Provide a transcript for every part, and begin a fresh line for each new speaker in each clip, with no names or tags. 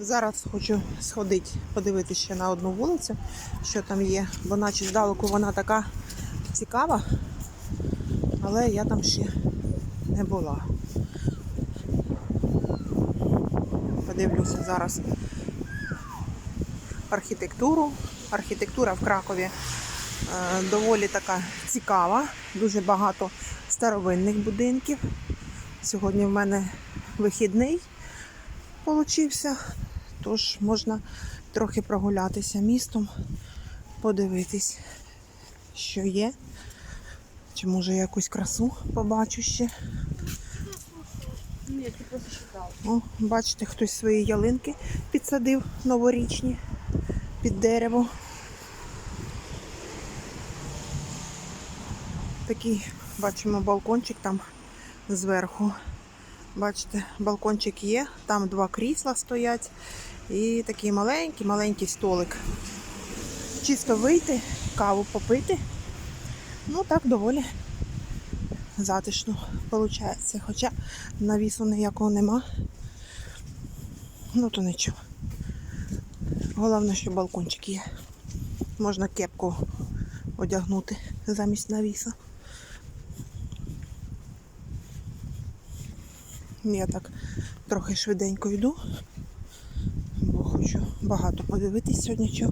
Зараз хочу сходити, подивитися ще на одну вулицю, що там є, бо наче здалеку вона така цікава, але я там ще не була. Подивлюся зараз архітектуру. Архітектура в Кракові е, доволі така цікава, дуже багато старовинних будинків. Сьогодні в мене вихідний получився, тож можна трохи прогулятися містом, подивитись, що є. Чи може якусь красу побачу ще.
Ні, ти просто.
О, бачите, хтось свої ялинки підсадив новорічні під дерево. Такий, бачимо, балкончик там зверху. Бачите, балкончик є, там два крісла стоять і такий маленький, маленький столик. Чисто вийти, каву попити. Ну так доволі затишно виходить. Хоча навісу ніякого нема. Ну то нічого. Головне, що балкончик є. Можна кепку одягнути замість навіса. Я так трохи швиденько йду, багато подивитись сьогодні, що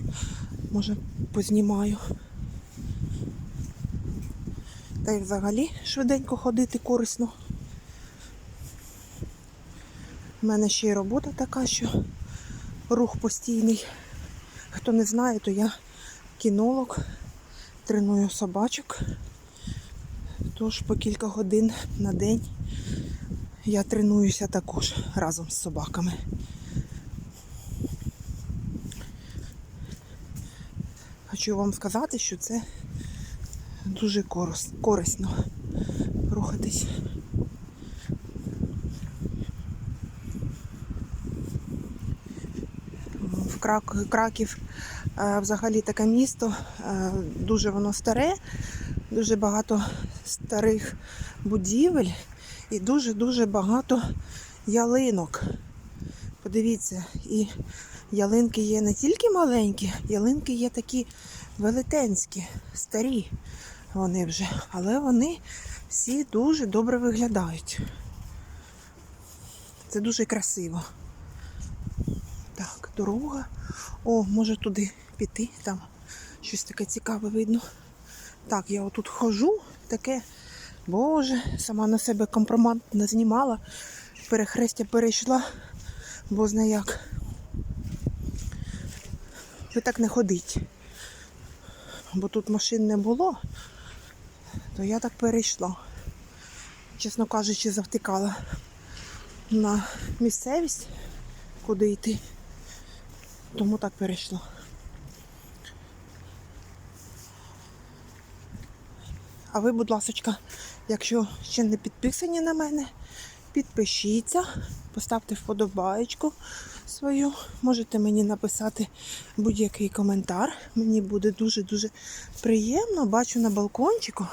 може познімаю. Та й взагалі швиденько ходити корисно. У мене ще й робота така, що рух постійний. Хто не знає, то я кінолог, треную собачок. Тож по кілька годин на день я тренуюся також разом з собаками. Хочу вам сказати, що це дуже корисно рухатись. В Краків е, взагалі таке місто, е, дуже воно старе, дуже багато старих будівель і дуже-дуже багато ялинок. Подивіться, і ялинки є не тільки маленькі, ялинки є такі велетенські, старі вони вже, але вони всі дуже добре виглядають. Це дуже красиво. Так, дорога. О, може туди піти, там щось таке цікаве видно. Так, я отут хожу, таке, боже, сама на себе компромат не знімала, перехрестя перейшла, бо як. Ви так не ходить. Бо тут машин не було, то я так перейшла. Чесно кажучи, завтикала на місцевість, куди йти. Тому так перейшла. А ви, будь ласка, якщо ще не підписані на мене, підпишіться, поставте вподобаєчку свою. Можете мені написати будь-який коментар. Мені буде дуже-дуже приємно. Бачу на балкончику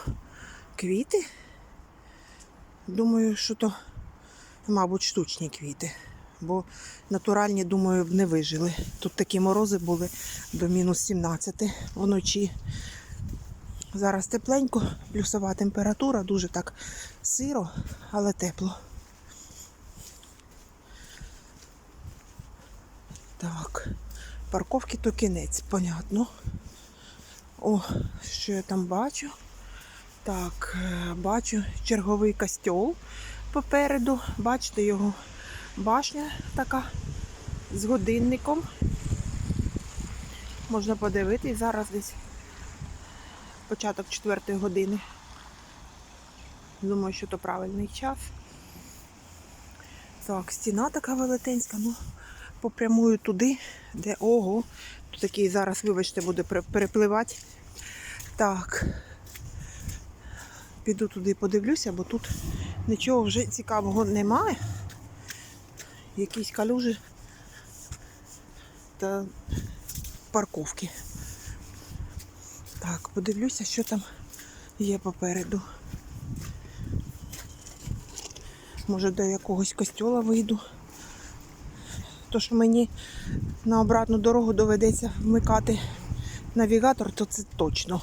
квіти. Думаю, що то, мабуть, штучні квіти. Бо натуральні, думаю, б не вижили. Тут такі морози були до мінус 17 вночі. Зараз тепленько, плюсова температура, дуже так сиро, але тепло. Так, парковки то кінець, понятно. О, що я там бачу? Так, е, бачу черговий костьол попереду. Бачите його башня така з годинником. Можна подивитись зараз десь початок четвертої години. Думаю, що то правильний час. Так, стіна така велетенська, ну попрямую туди, де ого. Тут такий зараз, вибачте, буде перепливати. Так. Піду туди подивлюся, бо тут нічого вже цікавого немає. Якісь калюжі та парковки. Так, подивлюся, що там є попереду. Може до якогось костьола вийду. То що мені на обратну дорогу доведеться вмикати навігатор, то це точно.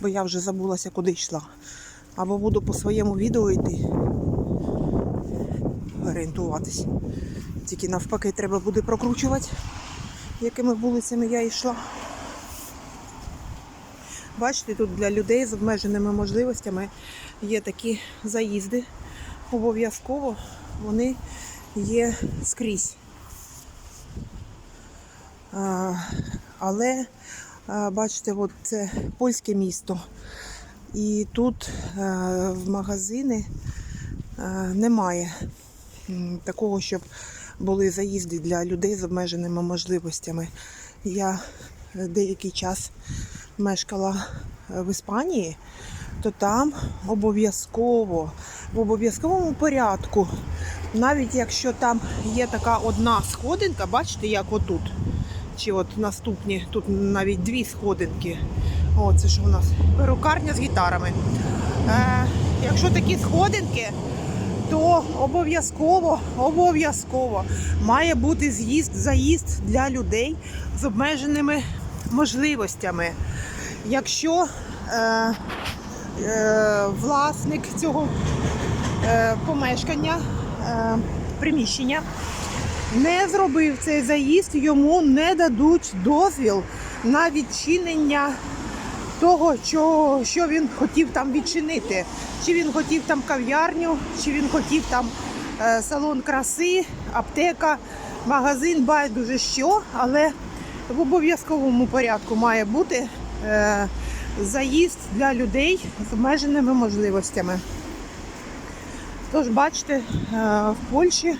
Бо я вже забулася, куди йшла. Або буду по своєму відео йти. Орієнтуватись. Тільки навпаки треба буде прокручувати, якими вулицями я йшла. Бачите, тут для людей з обмеженими можливостями є такі заїзди. Обов'язково вони є скрізь. Але бачите, от це польське місто. І тут в магазини немає такого, щоб були заїзди для людей з обмеженими можливостями. Я е, деякий час мешкала е, в Іспанії, то там обов'язково, в обов'язковому порядку, навіть якщо там є така одна сходинка, бачите, як отут, чи от наступні, тут навіть дві сходинки. О, це що у нас? Перукарня з гітарами. Е, якщо такі сходинки, то обов'язково, обов'язково має бути з'їзд, заїзд для людей з обмеженими можливостями. Якщо е, е, власник цього е, помешкання, е, приміщення не зробив цей заїзд, йому не дадуть дозвіл на відчинення того, що, що він хотів там відчинити. Чи він хотів там кав'ярню, чи він хотів там е, салон краси, аптека, магазин, байдуже що, але в обов'язковому порядку має бути е, заїзд для людей з обмеженими можливостями. Тож, бачите, е, в Польщі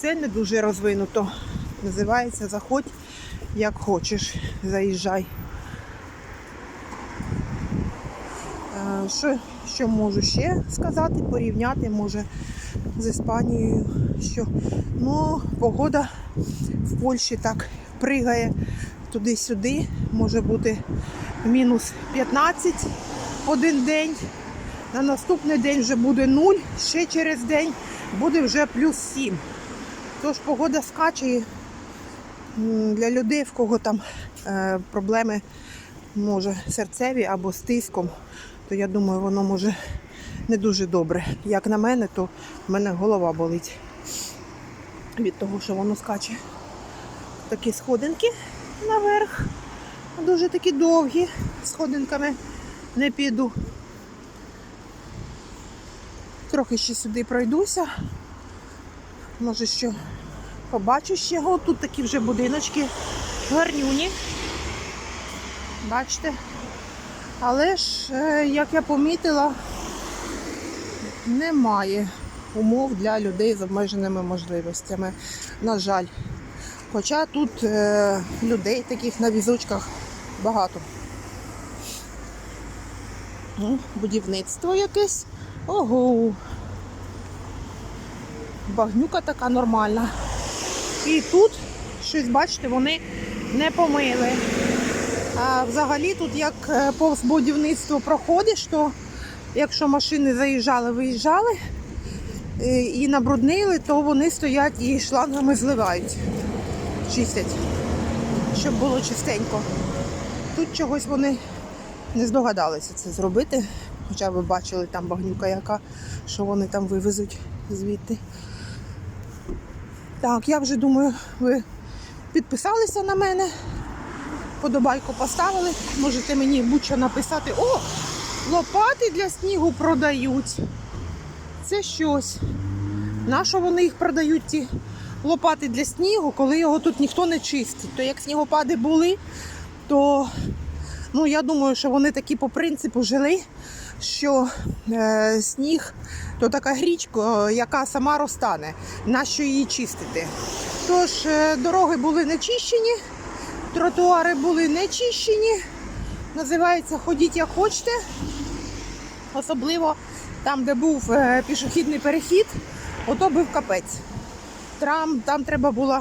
це не дуже розвинуто. Називається Заходь як хочеш, заїжджай. Е, Що, що можу ще сказати, порівняти може з Іспанією. Що ну, погода в Польщі так пригає туди-сюди. Може бути мінус 15 один день. На наступний день вже буде 0, ще через день буде вже плюс 7. Тож погода скаче м, для людей, в кого там е, проблеми може серцеві або з тиском, то я думаю, воно може не дуже добре. Як на мене, то в мене голова болить від того, що воно скаче. Такі сходинки наверх. Дуже такі довгі сходинками не піду. Трохи ще сюди пройдуся. Може, що побачу ще. О, тут такі вже будиночки гарнюні. Бачите? Але ж, е, як я помітила, немає умов для людей з обмеженими можливостями. На жаль. Хоча тут е, людей таких на візочках багато. Ну, будівництво якесь. Ого. Багнюка така нормальна. І тут щось, бачите, вони не помили. А взагалі тут як е, повз будівництво проходиш, то якщо машини заїжджали, виїжджали е, і набруднили, то вони стоять і шлангами зливають, чистять, щоб було чистенько. Тут чогось вони не здогадалися це зробити. Хоча ви бачили там багнюка яка, що вони там вивезуть звідти. Так, я вже думаю, ви підписалися на мене, подобайку поставили. Можете мені будь-що написати. О, лопати для снігу продають. Це щось. Нащо вони їх продають, ті лопати для снігу, коли його тут ніхто не чистить? То як снігопади були, то ну, я думаю, що вони такі по принципу жили, що е, сніг то така грічка, яка сама розтане. Нащо її чистити? Тож е, дороги були не чищені, тротуари були не чищені. Називається Ходіть як хочете. Особливо там, де був е, пішохідний перехід, ото був капець. Там, там треба було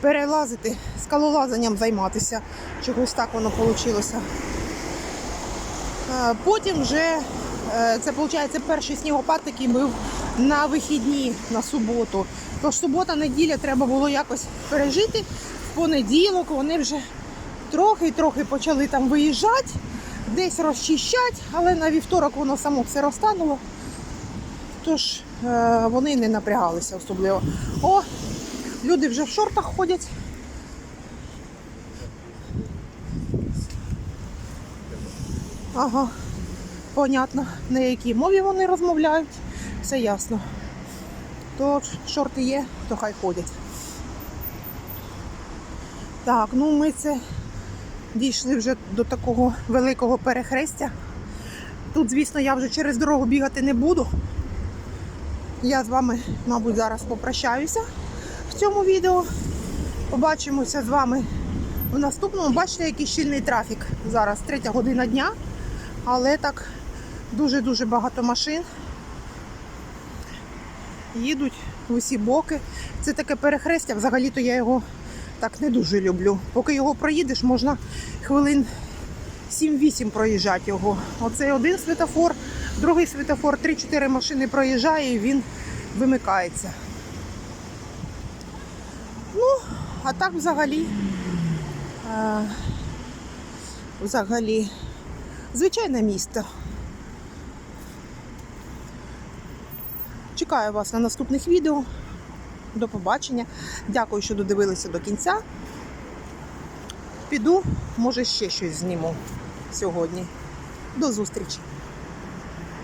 перелазити, скалолазанням займатися. Чогось так воно вийшло. Потім вже е, це виходить перший снігопад, який був на вихідні на суботу. Тож субота, неділя треба було якось пережити. В понеділок вони вже трохи-трохи почали там виїжджати, десь розчищати, але на вівторок воно само все розтануло. Тож е, вони не напрягалися особливо. О, люди вже в шортах ходять. Ага, понятно, на якій мові вони розмовляють. Все ясно. То шорти є, то хай ходять. Так, ну ми це дійшли вже до такого великого перехрестя. Тут, звісно, я вже через дорогу бігати не буду. Я з вами, мабуть, зараз попрощаюся в цьому відео. Побачимося з вами в наступному. Бачите, який щільний трафік. Зараз третя година дня, але так дуже-дуже багато машин. Їдуть в усі боки. Це таке перехрестя, взагалі-то я його так не дуже люблю. Поки його проїдеш, можна хвилин 7-8 проїжджати його. Оцей один світофор, другий світофор, 3-4 машини проїжджає і він вимикається. Ну, а так взагалі. Е, взагалі, звичайне місто. Чекаю вас на наступних відео. До побачення. Дякую, що додивилися до кінця. Піду, може ще щось зніму сьогодні. До зустрічі!